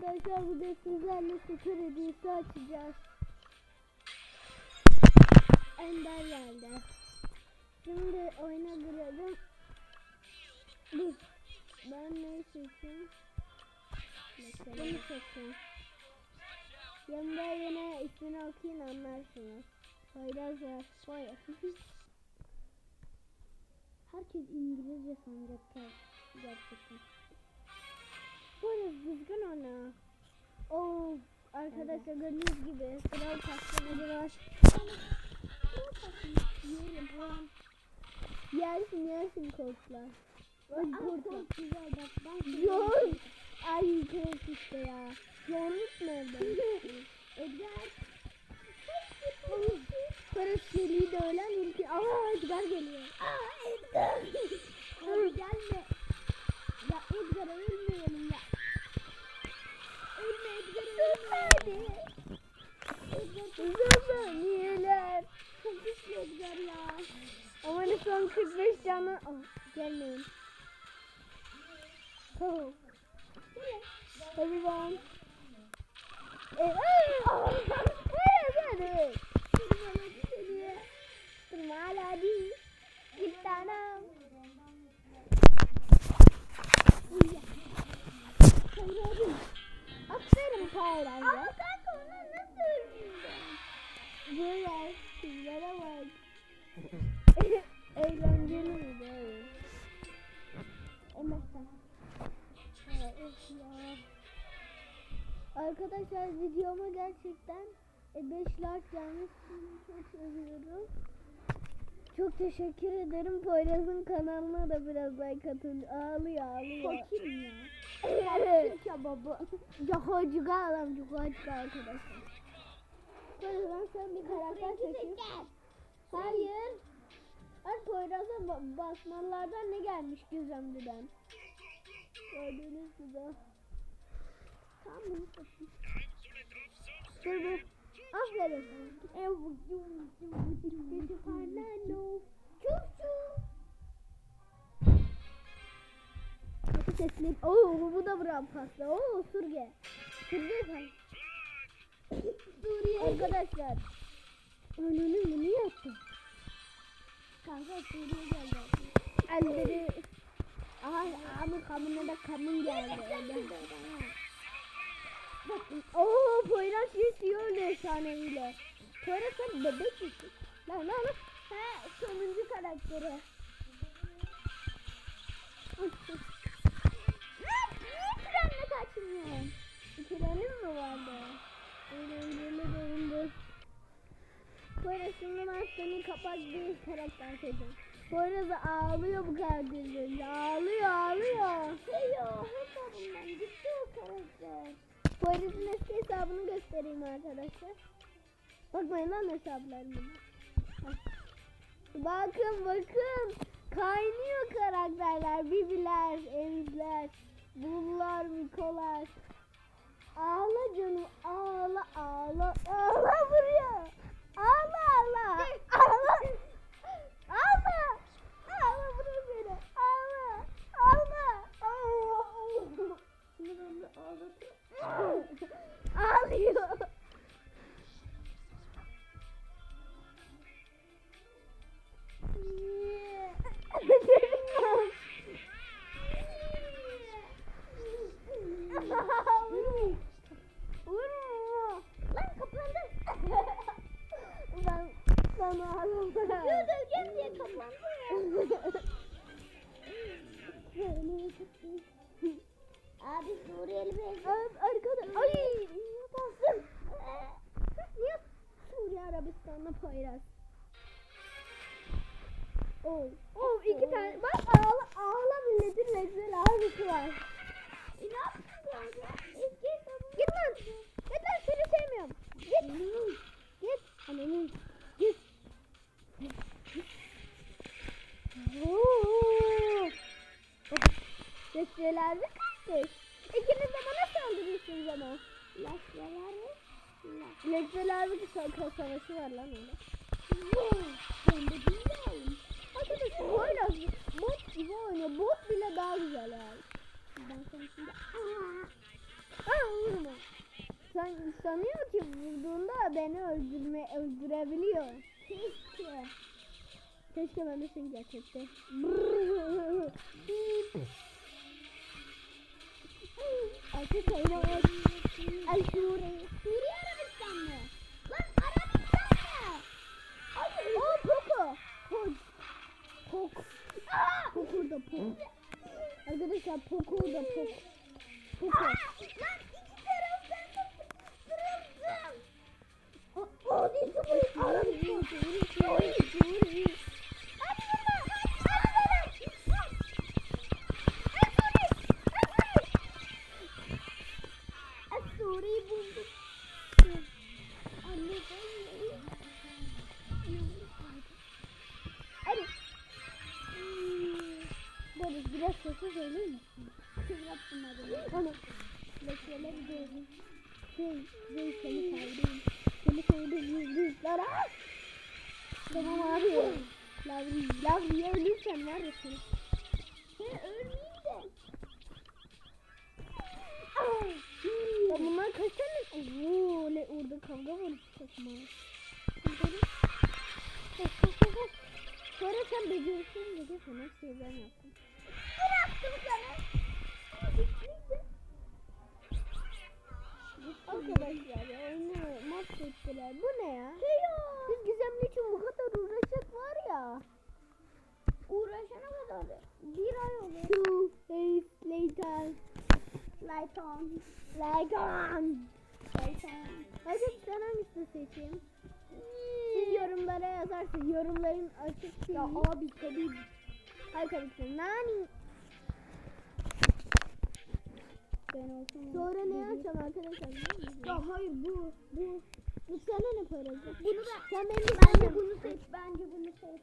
Arkadaşlar bugün sizlerle süper hediyesi açacağız. Ender geldi. Şimdi oyuna girelim. Dur. Ben ne seçeyim? Bunu seçeyim. Yanında yine ismini okuyun anlarsınız. Poyraz var. Poyraz. Herkes İngilizce sanacak ger- gerçekten. Poyraz düzgün oyna. Oo, arkadaşlar gördüğünüz gibi kral taşları var. Yersin yersin korklar. Ay korklar. güzel bak ben Yok. Ay kork işte ya. Yoğunluk nerede? Edgar. Barış geliyor da ölen ülke. Aa Edgar geliyor. Aa Edgar. Son 45 canı. Oh, gelmeyin. Oh. Everyone. Ah! Evet, evet. Durma hala değil. Bir tanem. Aferin Paylan ya. Arkadaşlar videoma gerçekten 5 like gelmiş. Çok seviyorum. Çok teşekkür ederim. Poyraz'ın kanalına da biraz like atın. Ağlıyor ağlıyor. Fakir ya. Evet. Kebabı. Yahocuga adam cuga arkadaşlar. Poyraz'dan sen bir karakter seçin. Hayır. Ay Poyraz'a ba- basmalardan ne gelmiş Gizemli'den? Gördüğünüz gibi. Tamam seçin. Dur dur. Aferin. Sesini. Oo bu da Bram pasta. Oo Surge. Surge sen. Suriye. Arkadaşlar. Önünü bunu yaptı. Kanka Suriye geldi. Elleri. Aha ama kamına da kamın geldi. Poyraz yaşıyor efsaneviyle. Sen bebek misin? Lan lan lan. He sonuncu karakteri. Niye trenle kaçmıyorsun? Trenin mi vardı? Eğlenceli. Poyraz şimdi ben seni kapak bir karakter seçeceğim. Poyraz ağlıyor bu karakter. Ağlıyor ağlıyor. Heyo hesabımdan gitti o karakter. Poyraz'ın eski hesabını göstereyim arkadaşlar. Bakmayın lan hesaplarıma. Bak. Bakın bakın. Kaynıyor karakterler. Bibiler, Emizler, Bullar, Mikolar. Ağla canım Arabistan'la paylaş? Oh. Oh iki tane. Bak ağla ağla milletin rezil abisi var. E ne? Eski Git lan. Git lan seni sevmiyorum. Git. Git. Ananı. Git. Reçeler de kaçmış. İkiniz de bana saldırıyorsunuz ama. Lekçeler mi? Lekçeler bir sa- savaşı var lan öyle. Ben de bilmiyorum. Arkadaşlar böyle bot gibi oynuyor. Bot bile daha güzel yani. Ben şimdi... Aa! Aa! sen sanıyor ki vurduğunda beni öldürme öldürebiliyor. Keşke. Keşke ben de seni gerçekte. Artık oynamak. Ay Suriye. Suriye Arabistan mı? Lan Arabistan mı? Ay, o Poco. Poco. Poco. Poco da Poco. Arkadaşlar Poco da Poco. Poco. Lan iki taraftan da sıkıştırıldım. O, o değil Suriye. Arabistan. Biraz sesi söyler misin? Kıvrak bunları. Onu. Lekkeleri gördüm. Şey, şey seni sevdim. Seni sevdim yüzlükler. Tamam abi. Lavri, lavriye ölürsen var ya sen. Sen ölmeyeyim de. Ya bunlar kaç tane? Oo, ne orada kavga var takma. Sonra sen becerisin dedi sana şey ben. Bıraktım sana. Arkadaşlar ya oyunu mahvettiler. Bu ne ya? Biz gizemli için bu var ya. Uğraşana kadar bir. Two days later. Light on. Light on. Light on. Hadi sen hangisini seçeyim? Siz yorumlara yazarsınız. Yorumların açık değil. Ya abi tabii. Arkadaşlar nani? Ben olsam Sonra ne yapacağım arkadaşlar? Ya hayır bu. Bu. Bu sana ne parası? Bunu da. Sen benim bence bunu seç. Bence bunu seç.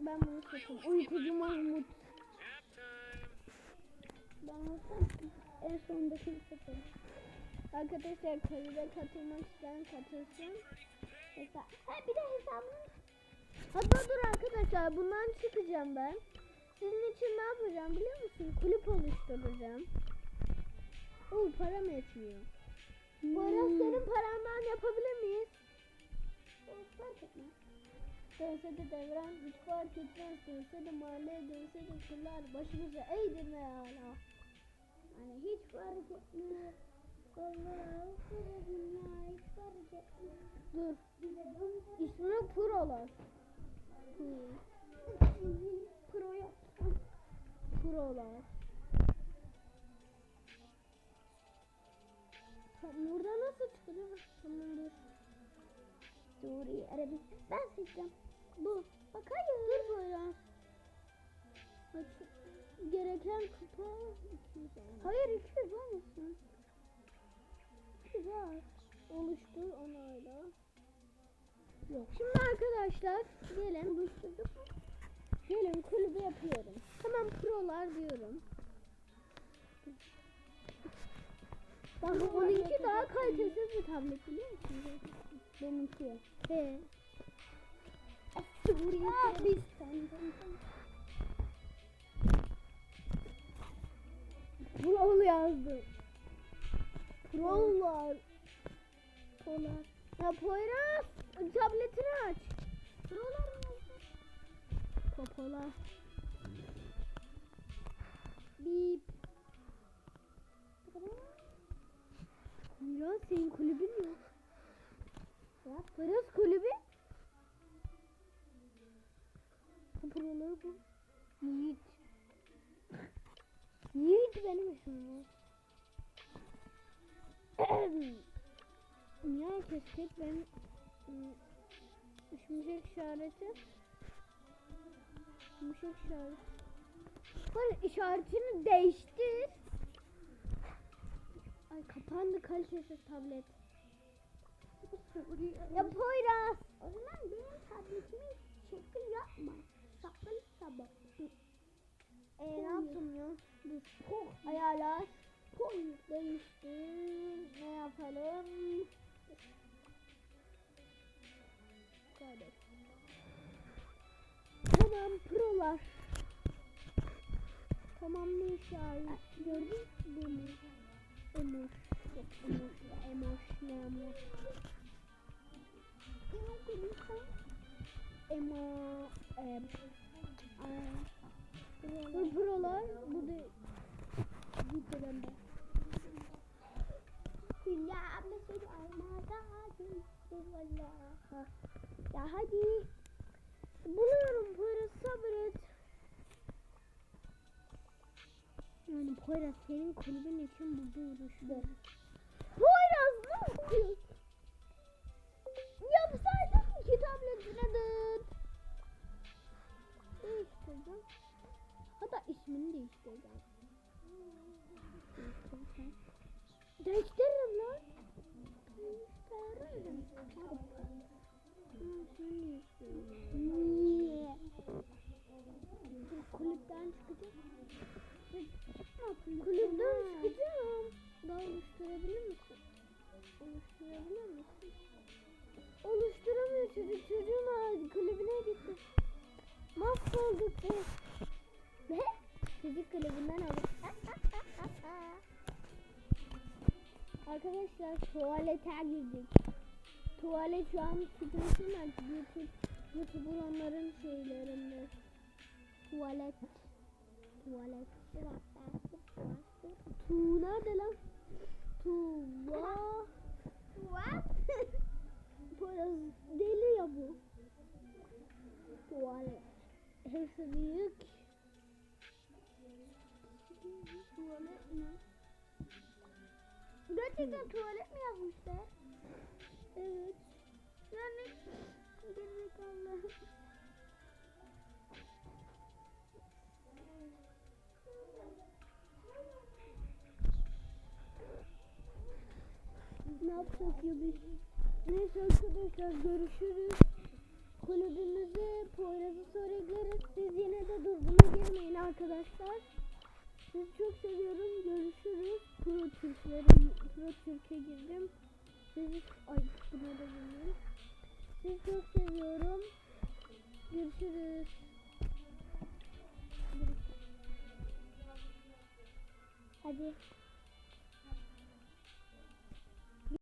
Ben bunu seçeyim. Uykucu Mahmut. Ben olsam en sondakini seçerim. Arkadaşlar kayıda katılmak isteyen katılsın. Hesa ha bir de hesabını Hatta dur arkadaşlar bundan çıkacağım ben. Sizin için ne yapacağım biliyor musun? Kulüp oluşturacağım. Oo param yetmiyor. Para senin parandan yapabilir miyiz? Fark etmez. Dönse de devran hiç fark etmez. Dönse de mahalleye dönse de kırlar başımıza eğdirme hala. Yani hiç fark etmiyor. Kollar kırılma hiç fark etmiyor. Dur. İsmi Prolar. Pro. Prolar. Tamam dur. Suriye, Arabistan. Ben seçeceğim. Bu. Bak hayır. Dur böyle. Bak, gereken kupa. Hayır 200 olmasın. 200 var. Oluştur onayla. Yok. Şimdi arkadaşlar gelin oluşturduk mu? Gelin kulübü yapıyorum. Hemen prolar diyorum. Bak onunki daha kalitesiz bir tablet biliyor musun? Benimki. He. Suriye Arabistan'dan. Pro yazdı. Prolar. Prolar. Ya Poyraz tabletini aç. Prolar mı yazdı? Popolar. Bip. Ya senin kulübün yok. Ya Poyraz kulübü. Bu prolar bu. Yiğit. Yiğit benim ismim. ya keşke ben Şimşek işareti Şimşek işareti Hayır işaretini değiştir Ay kapandı kalitesiz tablet. Ya Poyraz. O zaman benim tabletimi şekil yapma. Sakın sabah. Eee ne yaptım ya? Dur Ayarlar. Değiştir Ne yapalım? Kaydet. Tamam prolar. Tamam ne işaret? Gördün mü? Emo, em, bu buralar, bu da videolarında. Hülya mesut almadan valla. Ya hadi. Poyraz senin kulübün için buluyoruz işte. Poyraz ne yapıyorsun? Yapsaydın ki tabletine dıt. Değiştireceğim. Hatta ismini. Değiştireceğim. Kulüpten çıkacağım. Daha oluşturabilir misin? Oluşturabilir misin? Oluşturamıyor çocuk. Çocuğun ağzı kulübüne gitti. Mahvolduk biz. Ne? Çocuk kulübünden aldık. Arkadaşlar tuvalete girdik. Tuvalet şu an sıkıntı YouTube, YouTuber onların şeylerinde. Tuvalet. Tuvalet. Tu nerede lan? Tuva. What? Biraz deli ya bu. Tuvalet. Hepsi büyük. Tuvalet mi? Gerçekten tuvalet mi yazmışlar? Evet. Yani gerizekalı. Ne yapacağız ya biz? Neyse arkadaşlar görüşürüz. Kulübümüze Poyraz'ı sonra. Siz yine de durdurma girmeyin arkadaşlar. Sizi çok seviyorum. Görüşürüz. Pro Türklerim, Pro Türk'e girdim. Sizi, ay buna da girdim. Sizi çok seviyorum. Görüşürüz. Hadi.